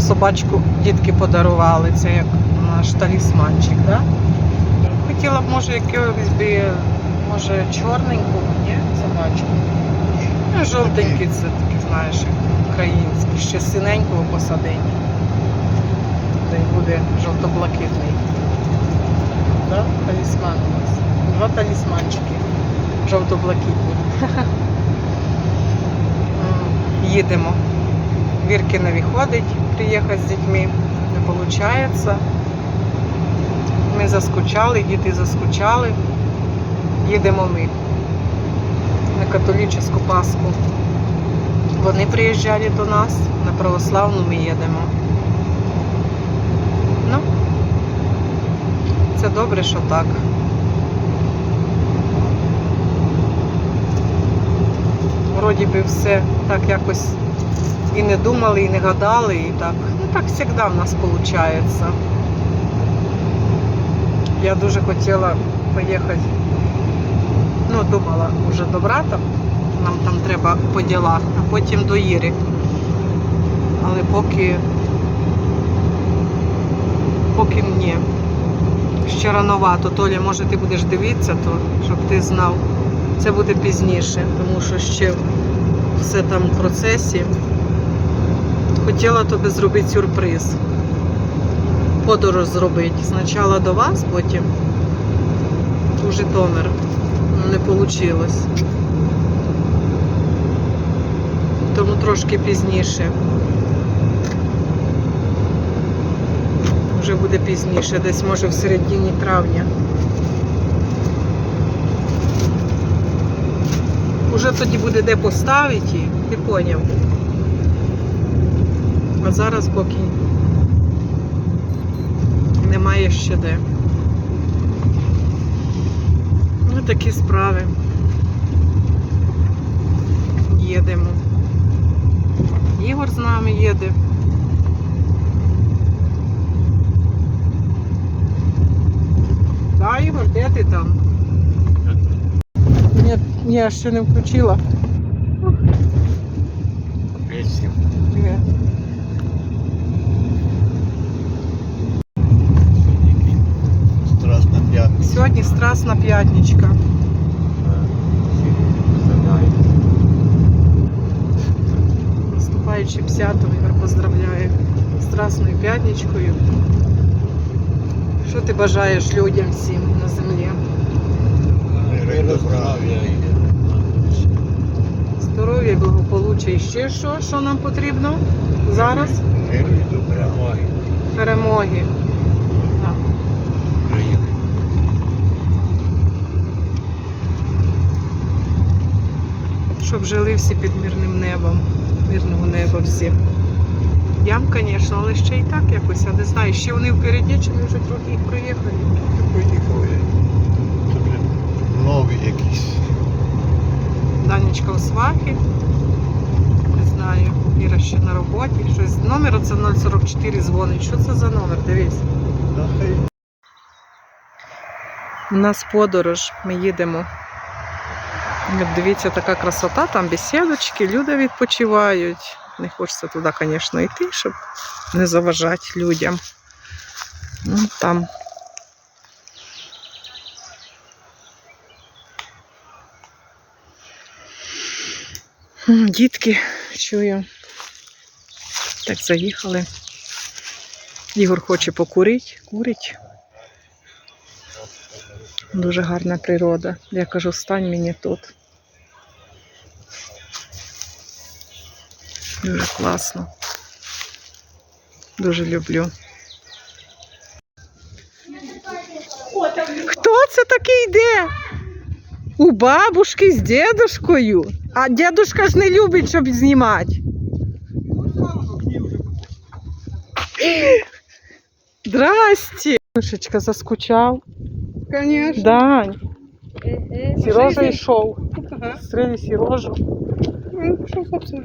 нам собачку дітки подарували. Це як наш талісманчик, да? Хотіла б, може, якогось би, може, чорненьку, ні, собачку. Ну, жовтенький це такий, знаєш, український. Ще синенького посадить. Та й буде жовто-блакитний. Да? Талісман у нас. Два талісманчики. Жовто-блакитні. Їдемо. Вірки не виходить приїхати з дітьми. Не виходить. Ми заскучали, діти заскучали. Їдемо ми на католічну Пасху. Вони приїжджали до нас, на православну ми їдемо. Ну, це добре, що так. Вроді би все так якось і не думали, і не гадали, і так. Ну так завжди в нас виходить. Я дуже хотіла поїхати. Ну, думала вже до брата. Нам там треба по ділах, а потім до Іри. Але поки поки ні. Ще рановато. Толя, може ти будеш дивитися, то щоб ти знав. Це буде пізніше, тому що ще все там в процесі. Хотіла тобі зробити сюрприз. Подорож зробити. Спочатку до вас, потім у Житомир. Не вийшло. Тому трошки пізніше. Вже буде пізніше, десь може в середині травня. Уже тоді буде де поставити, ти поняв. А зараз поки немає ще де. Ну, такі справи. Їдемо. Ігор з нами їде. Да, Ігор, де ти там? Ні, я ще не включила. Песню. Привіт. Сьогодні страсна п'ятничка. Наступаючи 50-го, Ігор поздравляє з Страсною п'ятничкою. Що ти бажаєш людям всім на землі? Здоров'я, благополуччя і ще що? Що нам потрібно зараз? має Перемоги. Так. України. Щоб жили всі під мирним небом. Мирного неба всі. Ям, звісно, але ще і так якось, я не знаю. Ще вони впереді, чи ми вже трохи їх проїхали. Поїхали. Вже нові якісь. Данечка у свахі. Не знаю. Іра ще на роботі. Щось. Номер це 044 дзвонить. Що це за номер? Дивись. У нас подорож, ми їдемо. Дивіться, така красота, там бесідочки, люди відпочивають. Не хочеться туди, звісно, йти, щоб не заважати людям. Ну, там. Дітки, чую. Так заїхали. Ігор хоче покурити, курить. Дуже гарна природа. Я кажу, стань мені тут. Дуже класно. Дуже люблю. Хто це такий йде? У бабушки з дедушкою. А дедушка ж не любить, щоб знімати. Здрасте. Мишечка заскучав. Конечно. Дань. Е-е. Сережа Жизнь. йшов. Ага. і рожу. Ну, що, хлопця.